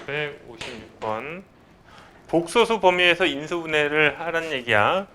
456번 복소수 범위에서 인수분해를 하라는 얘기야.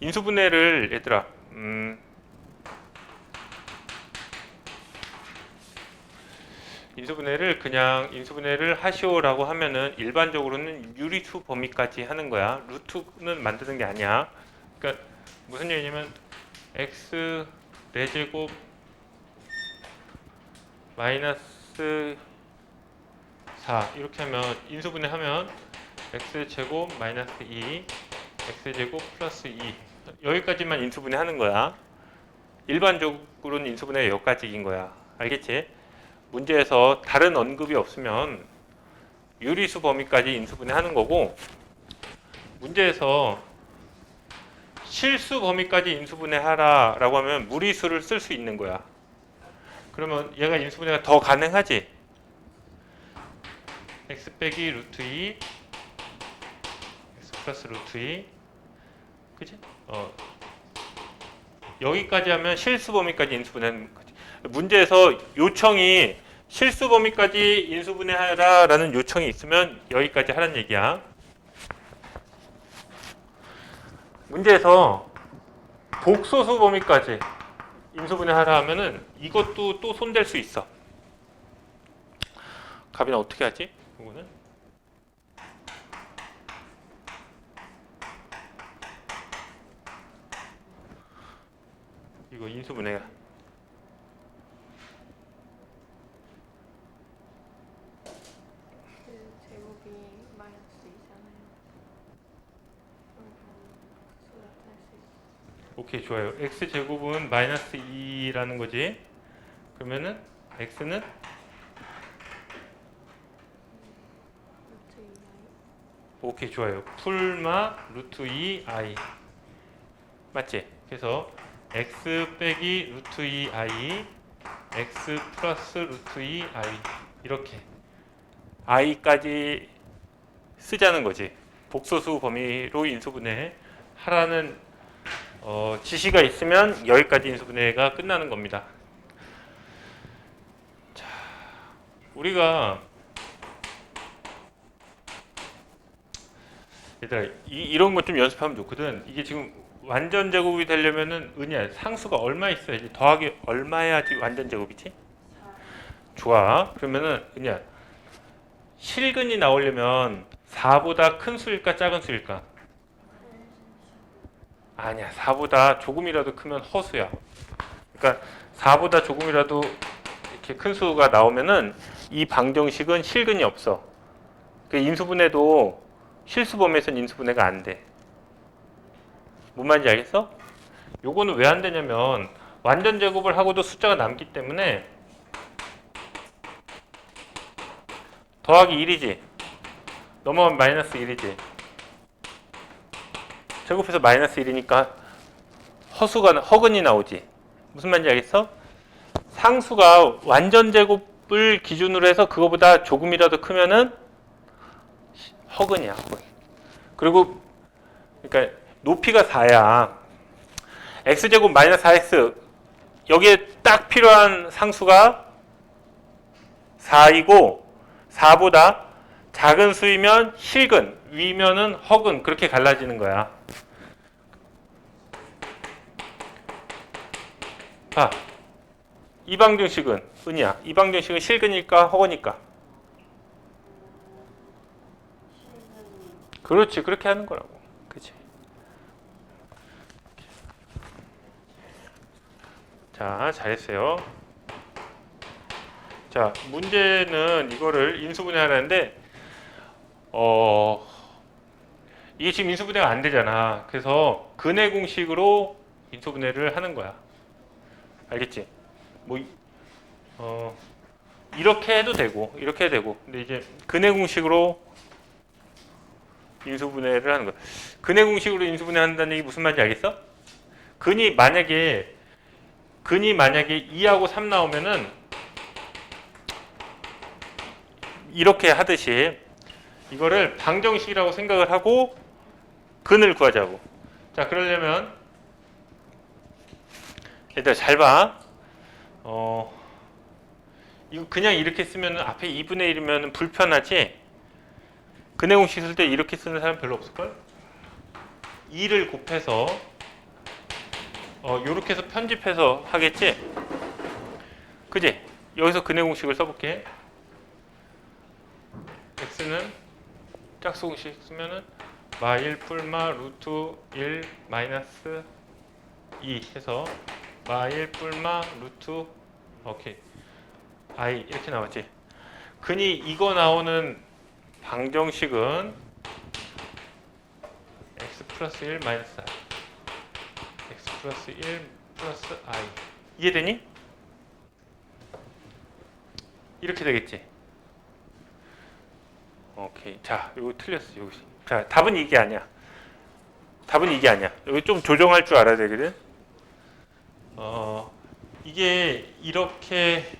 인수분해를 얘들아 음, 인수분해를 그냥 인수분해를 하시오라고 하면은 일반적으로는 유리수 범위까지 하는 거야. 루트는 만드는 게 아니야. 그러니까 무슨 얘기냐면 x 4제곱 마이너스 4 이렇게 하면 인수분해 하면 x 제곱 마이너스 2 x 제곱 플러스 2 여기까지만 인수분해 하는 거야. 일반적으로는 인수분해가 여기까지인 거야. 알겠지? 문제에서 다른 언급이 없으면 유리수 범위까지 인수분해 하는 거고 문제에서 실수 범위까지 인수분해 하라 라고 하면 무리수를 쓸 수 있는 거야. 그러면 얘가 인수분해가 더 가능하지? X 빼기 루트 2 x 플러스 루트 2 그지? 어 여기까지 하면 실수 범위까지 인수분해하는 거지. 문제에서 요청이 실수 범위까지 인수분해하라 라는 요청이 있으면 여기까지 하라는 얘기야. 문제에서 복소수 범위까지 인수분해하라 하면은 이것도 또 손댈 수 있어. 가빈아 어떻게 하지? 이거는 이거 인수분해 그 제곱이 마이너스 2잖아요. 그래서 나타낼 수 있어. 오케이 좋아요. x 제곱은 마이너스 2라는 거지. 그러면은 x는 루트 2i. 오케이 좋아요. 풀마 루트 2i 맞지? 그래서 x 빼기 루트 2i x 플러스 루트 2i 이렇게 i까지 쓰자는 거지. 복소수 범위로 인수분해 하라는 어, 지시가 있으면 여기까지 인수분해가 끝나는 겁니다. 자, 우리가 얘들아 이, 이런 것 좀 연습하면 좋거든. 이게 지금 완전 제곱이 되려면은 은희야 상수가 얼마 있어야지 더하기 얼마 해야지 완전 제곱이지? 좋아. 그러면은 은희야 실근이 나오려면 4보다 큰 수일까 작은 수일까? 아니야. 4보다 조금이라도 크면 허수야. 그러니까 4보다 조금이라도 이렇게 큰 수가 나오면은 이 방정식은 실근이 없어. 그 인수분해도 실수범위에서는 인수분해가 안 돼. 뭔 말인지 알겠어? 요거는 왜 안 되냐면 완전 제곱을 하고도 숫자가 남기 때문에 더하기 1이지. 넘어가면 마이너스 1이지. 제곱해서 마이너스 1이니까 허수가 허근이 나오지. 무슨 말인지 알겠어? 상수가 완전 제곱을 기준으로 해서 그거보다 조금이라도 크면은 허근이야, 허근. 그리고 그러니까 높이가 4야. x제곱 마이너스 4x 여기에 딱 필요한 상수가 4이고 4보다 작은 수이면 실근, 위면은 허근 그렇게 갈라지는 거야. 아, 이 방정식은 은이야. 이 방정식은 실근일까 허근일까? 그렇지, 그렇게 하는 거라고. 그치? 자, 잘했어요. 자, 문제는 이거를 인수분해하라는데, 어, 이게 지금 인수분해가 안 되잖아. 그래서 근해 공식으로 인수분해를 하는 거야. 알겠지? 뭐, 이- 어, 이렇게 해도 되고, 이렇게 해도 되고. 근데 이제 근해 공식으로 인수분해를 하는 거야. 근해 공식으로 인수분해 한다는 얘기 무슨 말인지 알겠어? 근이 만약에 근이 만약에 2하고 3 나오면은 이렇게 하듯이 이거를 방정식이라고 생각을 하고 근을 구하자고. 자, 그러려면 얘들아 잘 봐. 어, 이거 그냥 이렇게 쓰면 앞에 2분의 1이면 불편하지? 근해 공식 쓸 때 이렇게 쓰는 사람 별로 없을걸? 2를 곱해서 어 요렇게 해서 편집해서 하겠지? 그지? 여기서 근해 공식을 써볼게 x는 짝수 공식 쓰면은 마 1 뿔마 루트 1 마이너스 2 해서 마 1 뿔마 루트 오케이 i 이렇게 나왔지 근이 이거 나오는 방정식은 x 플러스 1 마이너스 i. x 플러스 1 플러스 i. 이해되니? 이렇게 되겠지? 오케이. 자 이거 틀렸어 여기 자 답은 이게 아니야. 답은 이게 아니야. 여기 좀 조정할 줄 알아야 되거든. 어 이게 이렇게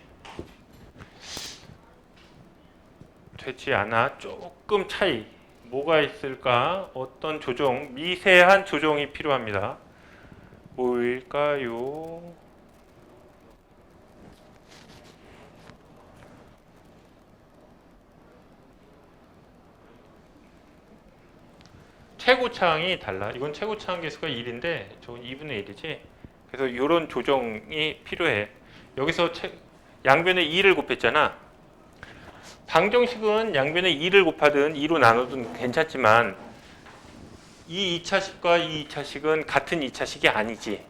되지 않아 조금 차이 뭐가 있을까? 어떤 조정 미세한 조정이 필요합니다. 뭘까요? 최고차항이 달라. 이건 최고차항 개수가 1인데 저건 2분의 1이지. 그래서 이런 조정이 필요해. 여기서 최, 양변에 2를 곱했잖아 방정식은 양변에 2를 곱하든 2로 나누든 괜찮지만 이 2차식과 이 2차식은 같은 2차식이 아니지.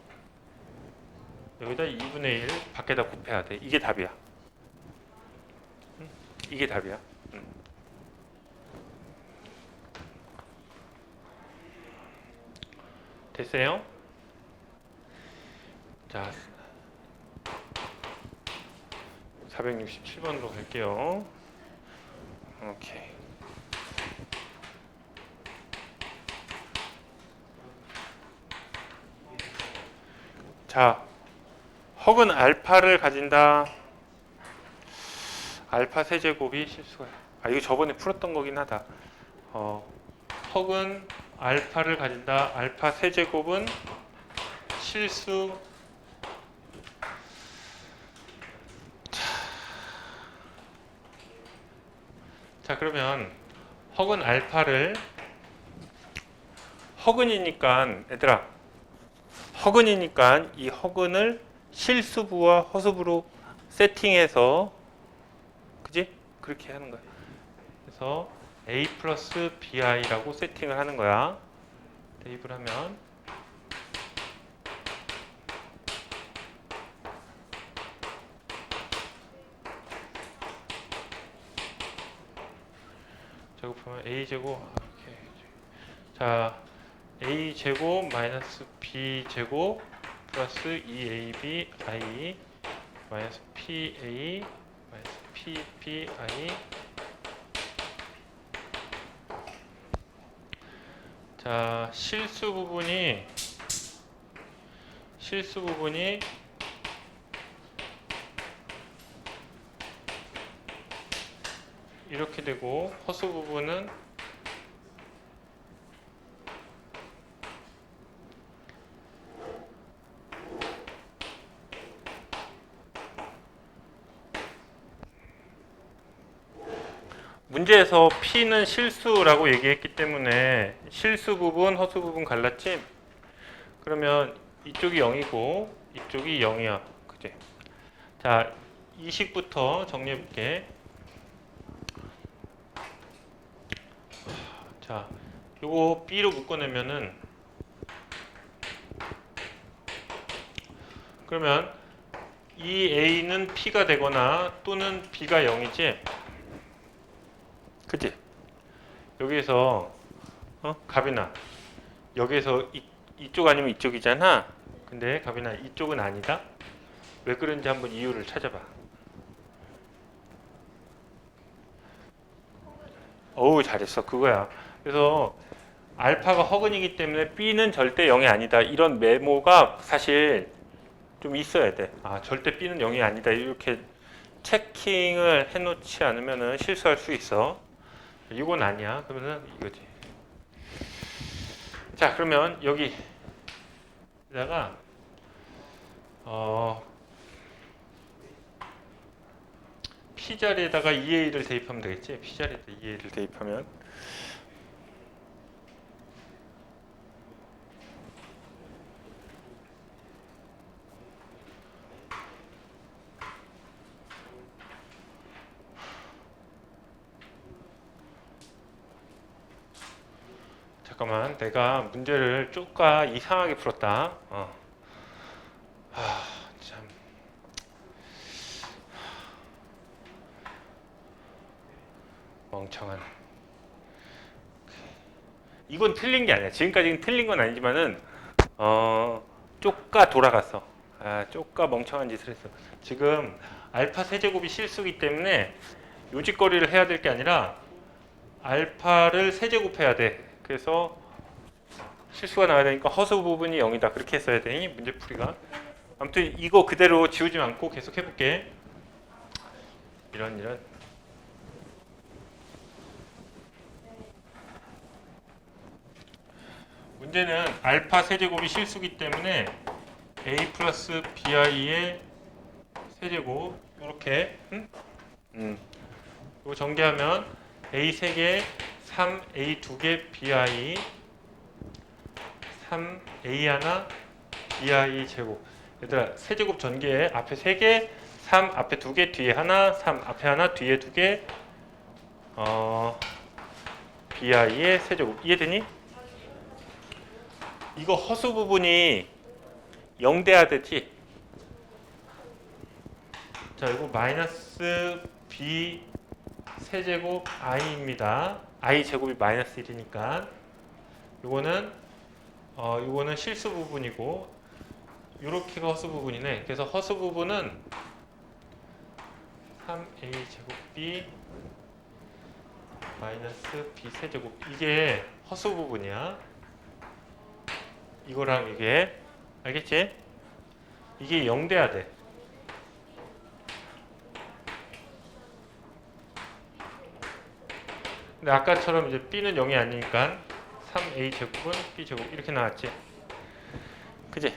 여기다 2분의 1 밖에다 곱해야 돼. 이게 답이야. 응? 이게 답이야. 응. 됐어요? 자, 467번으로 갈게요. 오케이. 자, 헉은 알파를 가진다. 알파 세제곱이 실수가. 아 이거 저번에 풀었던 거긴 하다. 어, 헉은 알파를 가진다. 알파 세제곱은 실수. 자 그러면 허근 알파를 허근이니까 얘들아 허근이니까 이 허근을 실수부와 허수부로 세팅해서 그지? 그렇게 하는 거야. 그래서 a 플러스 bi라고 세팅을 하는 거야. 대입을 하면 제곱하면 a 제곱. 아, 이렇게 자 a 제곱 마이너스 b 제곱 플러스 2ab i 마이너스 pa 마이너스 pbi 자 실수 부분이 실수 부분이 이렇게 되고 허수 부분은 문제에서 P는 실수라고 얘기했기 때문에 실수 부분, 허수 부분 갈랐지? 그러면 이쪽이 0이고 이쪽이 0이야. 그지? 자, 이 식부터 정리해 볼게. 자, 요거 B로 묶어내면은 그러면 이 A는 P가 되거나 또는 B가 0이지? 그치? 여기에서 어? 갑이나 여기에서 이, 이쪽 아니면 이쪽이잖아 근데 갑이나 이쪽은 아니다? 왜 그런지 한번 이유를 찾아봐 어우 잘했어 그거야 그래서 알파가 허근이기 때문에 B는 절대 0이 아니다. 이런 메모가 사실 좀 있어야 돼. 아, 절대 B는 0이 아니다. 이렇게 체킹을 해놓지 않으면 실수할 수 있어. 이건 아니야. 그러면은 이거지. 자, 그러면 여기다가 어, P 자리에다가 2A를 대입하면 되겠지. P 자리에다 2A를 대입하면 내가 문제를 쪼까 이상하게 풀었다. 어. 아, 참. 멍청한. 이건 틀린 게 아니야. 지금까지는 틀린 건 아니지만은 어 쪼까 돌아갔어. 아 쪼까 멍청한 짓을 했어. 지금 알파 세제곱이 실수기 때문에 요짓거리를 해야 될 게 아니라 알파를 세제곱해야 돼. 그래서 실수가 나와야 되니까 허수 부분이 0이다. 그렇게 했어야 되니 문제풀이가. 아무튼 이거 그대로 지우지 않고 계속 해볼게. 이런 이런. 문제는 알파 세제곱이 실수기 때문에 a 플러스 bi의 세제곱 이렇게 응? 음. 이거 전개하면 a 3개 3a 2개 bi 3a 하나 bi 제곱 얘들아 세제곱 전개에 앞에 3개 3 앞에 2개 뒤에 하나 3 앞에 하나 뒤에 2개 어 bi의 세제곱 이해되니? 이거 허수 부분이 0 돼야 되지. 자, 이거 마이너스 b 세제곱 i입니다. i 제곱이 마이너스 1이니까 이거는 어 이거는 실수 부분이고 이렇게가 허수 부분이네. 그래서 허수 부분은 3a 제곱 b 마이너스 b 세제곱 이게 허수 부분이야. 이거랑 이게 알겠지? 이게 0 돼야 돼. 근데 아까처럼 이제 b는 0이 아니니까 3a 제곱은 b 제곱 이렇게 나왔지. 그지?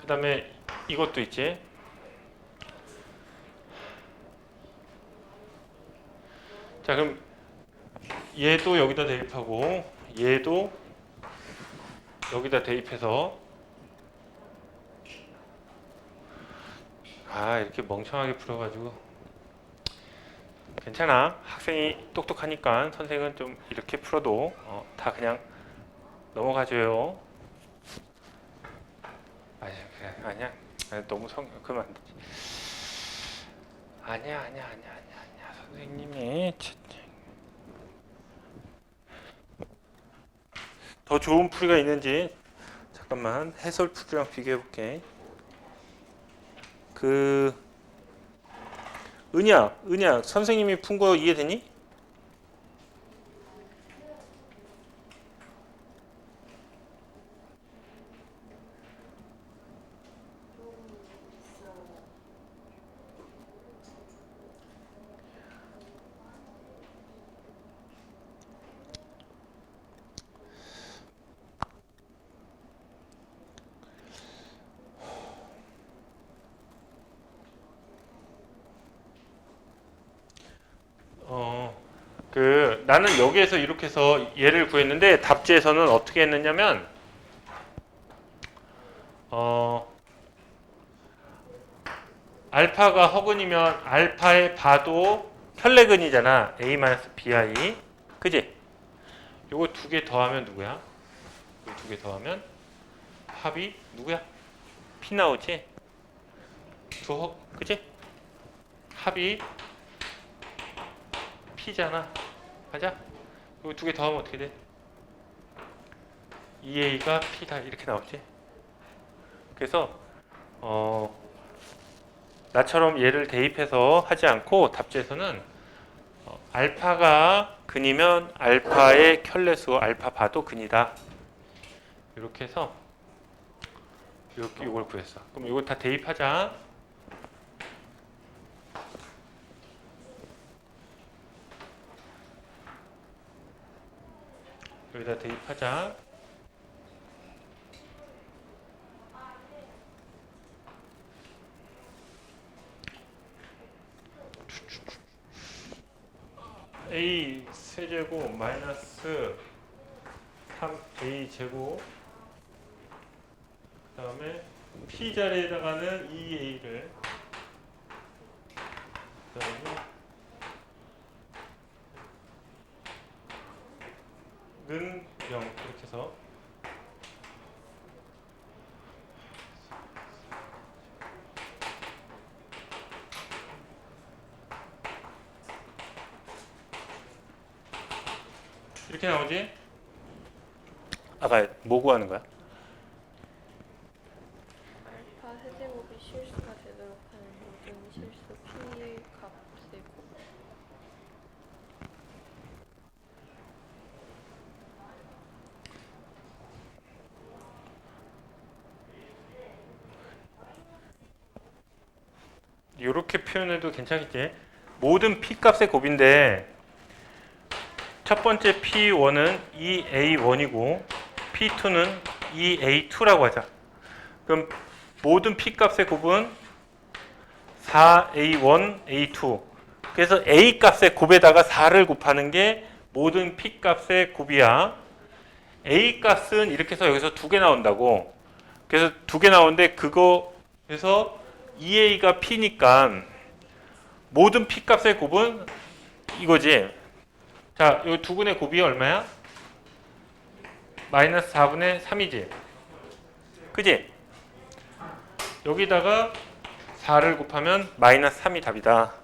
그 다음에 이것도 있지. 자 그럼 얘도 여기다 대입하고 얘도 여기다 대입해서 아 이렇게 멍청하게 풀어가지고 괜찮아. 학생이 똑똑하니까 선생은 좀 이렇게 풀어도 어, 다 그냥 넘어가줘요. 아니야 아니, 너무 성 되지. 아니야 아니야 아니야 아니야 아니야. 선생님이 참- 더 좋은 풀이가 있는지 잠깐만 해설 풀이랑 비교해 볼게. 그 은야, 은야 선생님이 푼 거 이해되니? 어, 그 나는 여기에서 이렇게 해서 얘를 구했는데 답지에서는 어떻게 했느냐면 어 알파가 허근이면 알파의 바도 혈레근이잖아. a-bi. 그지? 요거 두 개 더하면 누구야? 두 개 더하면 합이 누구야? p 나오지? 두 허, 그지? 합이 P잖아. 가자. 이거 두 개 더하면 어떻게 돼? 2A가 P다 이렇게 나오지. 그래서 어 나처럼 얘를 대입해서 하지 않고 답지에서는 어, 알파가 근이면 알파의 켤레수 알파 바도 근이다. 이렇게 해서 이걸 구했어. 그럼 이거 다 대입하자. 여기다 대입하자. 세제곱 마이너스 3a 제곱 그 다음에 p 자리에다가는 2a를 그 다음에 는0 이렇게 해서 이렇게 나오지? 아까 뭐 구하는 거야? 알파 세제곱이 실수가 되도록 하는 모든 실수 P의 값의 곱. 이렇게 표현해도 괜찮겠지? 모든 p 값의 곱인데 첫 번째 p1은 2a1이고 p2는 2a2라고 하자. 그럼 모든 p 값의 곱은 4a1, a2. 그래서 a 값의 곱에다가 4를 곱하는 게 모든 p 값의 곱이야. a 값은 이렇게 해서 여기서 두 개 나온다고. 그래서 두 개 나오는데 그거 그래서 2a가 p니까 모든 p 값의 곱은 이거지. 자, 이두 분의 곱이 얼마야? 마이너스 4분의 3이지. 그지? 여기다가 4를 곱하면 마이너스 3이 답이다.